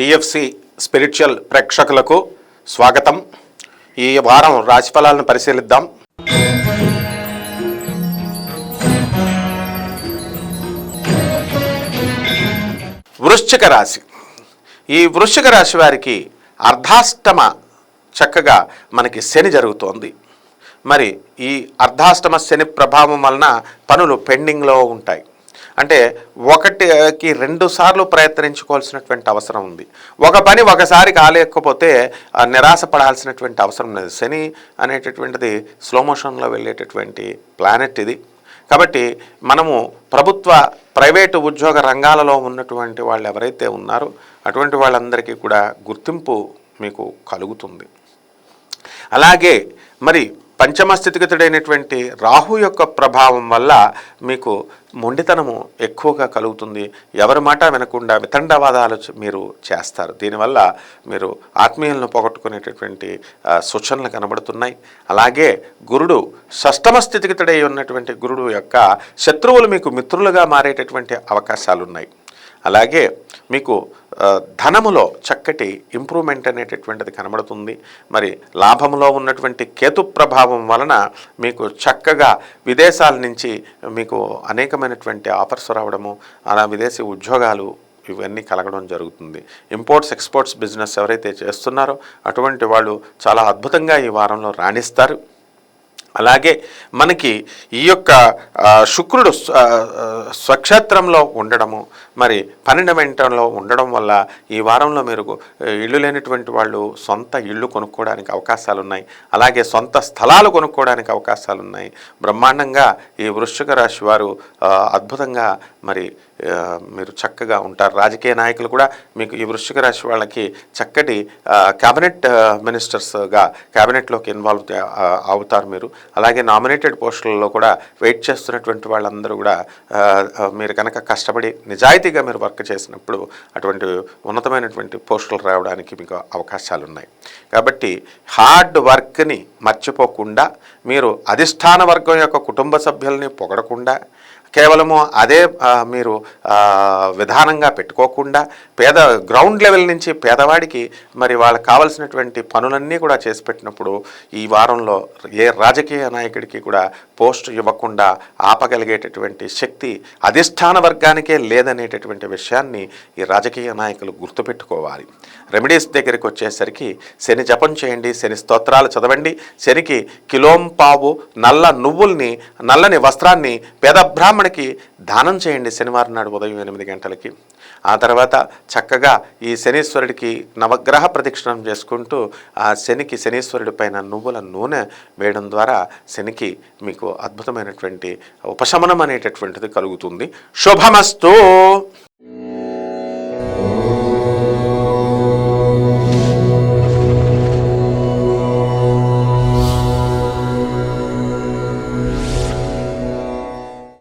TFC spiritual ప్రేక్షకులకు స్వాగతం. ఈ వారం రాశిఫలాలను పరిశీలిద్దాం. వృశ్చిక రాశి. ఈ వృశ్చిక రాశి వారికి అర్ధాష్టమ చక్కగా మనకి శని జరుగుతోంది. మరి ఈ అర్ధాష్టమ శని ప్రభావం వలన పనులు పెండింగ్లో ఉంటాయి. అంటే ఒకటికి రెండు సార్లు ప్రయత్నించుకోవాల్సినటువంటి అవసరం ఉంది. ఒక పని ఒకసారి కాలేకపోతే నిరాశ పడాల్సినటువంటి అవసరం లేదు. శని అనేటటువంటిది స్లో మోషన్లో వెళ్ళేటటువంటి ప్లానెట్ ఇది. కాబట్టి మనము ప్రభుత్వ ప్రైవేటు ఉద్యోగ రంగాలలో ఉన్నటువంటి వాళ్ళు ఎవరైతే ఉన్నారో అటువంటి వాళ్ళందరికీ కూడా గుర్తింపు మీకు కలుగుతుంది. అలాగే మరి పంచమ స్థితిగతుడైనటువంటి రాహు యొక్క ప్రభావం వల్ల మీకు మొండితనము ఎక్కువగా కలుగుతుంది. ఎవరి మాట వినకుండా వితండవాదాలు మీరు చేస్తారు. దీనివల్ల మీరు ఆత్మీయులను పోగొట్టుకునేటటువంటి సూచనలు కనబడుతున్నాయి. అలాగే గురుడు షష్టమ స్థితిగతుడై ఉన్నటువంటి గురుడు యొక్క శత్రువులు మీకు మిత్రులుగా మారేటటువంటి అవకాశాలు ఉన్నాయి అలాగే మీకు ధనములో చక్కటి ఇంప్రూవ్మెంట్ అనేటటువంటిది కనబడుతుంది. మరి లాభములో ఉన్నటువంటి కేతు ప్రభావం వలన మీకు చక్కగా విదేశాల నుంచి మీకు అనేకమైనటువంటి ఆఫర్స్ రావడము అలా విదేశీ ఉద్యోగాలు ఇవన్నీ కలగడం జరుగుతుంది. ఇంపోర్ట్స్ ఎక్స్పోర్ట్స్ బిజినెస్ ఎవరైతే చేస్తున్నారో అటువంటి వాళ్ళు చాలా అద్భుతంగా ఈ వారంలో రాణిస్తారు. అలాగే మనకి ఈ యొక్క శుక్రుడు స్వక్షేత్రంలో ఉండడము మరి పన్నెండమెంటంలో ఉండడం వల్ల ఈ వారంలో మీరు ఇల్లు లేనటువంటి వాళ్ళు సొంత ఇల్లు కొనుక్కోవడానికి అవకాశాలు ఉన్నాయి అలాగే సొంత స్థలాలు కొనుక్కోవడానికి అవకాశాలు ఉన్నాయి బ్రహ్మాండంగా ఈ వృశ్చిక రాశి వారు అద్భుతంగా మరి మీరు చక్కగా ఉంటారు. రాజకీయ నాయకులు కూడా మీకు ఈ వృశ్చిక రాశి వాళ్ళకి చక్కటి క్యాబినెట్ మినిస్టర్స్గా క్యాబినెట్లోకి ఇన్వాల్వ్ అవుతారు మీరు. అలాగే నామినేటెడ్ పోస్టులలో కూడా వెయిట్ చేస్తున్నటువంటి వాళ్ళందరూ కూడా మీరు కనుక కష్టపడి నిజాయితీగా మీరు వర్క్ చేసినప్పుడు అటువంటి ఉన్నతమైనటువంటి పోస్టులు రావడానికి మీకు అవకాశాలు ఉన్నాయి కాబట్టి హార్డ్ వర్క్ని మర్చిపోకుండా మీరు అధిష్టాన వర్గం యొక్క కుటుంబ సభ్యుల్ని పొగడకుండా కేవలము అదే మీరు విధానంగా పెట్టుకోకుండా పేద గ్రౌండ్ లెవెల్ నుంచి పేదవాడికి మరి వాళ్ళకి కావలసినటువంటి పనులన్నీ కూడా చేసి పెట్టినప్పుడు ఈ వారంలో ఏ రాజకీయ నాయకుడికి కూడా పోస్ట్ ఇవ్వకుండా ఆపగలిగేటటువంటి శక్తి అధిష్టాన వర్గానికే లేదనేటటువంటి విషయాన్ని ఈ రాజకీయ నాయకులు గుర్తుపెట్టుకోవాలి. రెమెడీస్ దగ్గరికి వచ్చేసరికి శని జపం చేయండి శని స్తోత్రాలు చదవండి శనికి కిలోంపావు నల్ల నువ్వుల్ని నల్లని వస్త్రాన్ని పేద బ్రాహ్మణికి దానం చేయండి శనివారం నాడు ఉదయం ఎనిమిది గంటలకి. ఆ తర్వాత చక్కగా ఈ శనీశ్వరుడికి నవగ్రహ ప్రదక్షిణం చేసుకుంటూ ఆ శనికి శనీశ్వరుడి పైన నువ్వుల నూనె వేయడం ద్వారా శనికి మీకు అద్భుతమైనటువంటి ఉపశమనం అనేటటువంటిది కలుగుతుంది. శుభమస్తూ.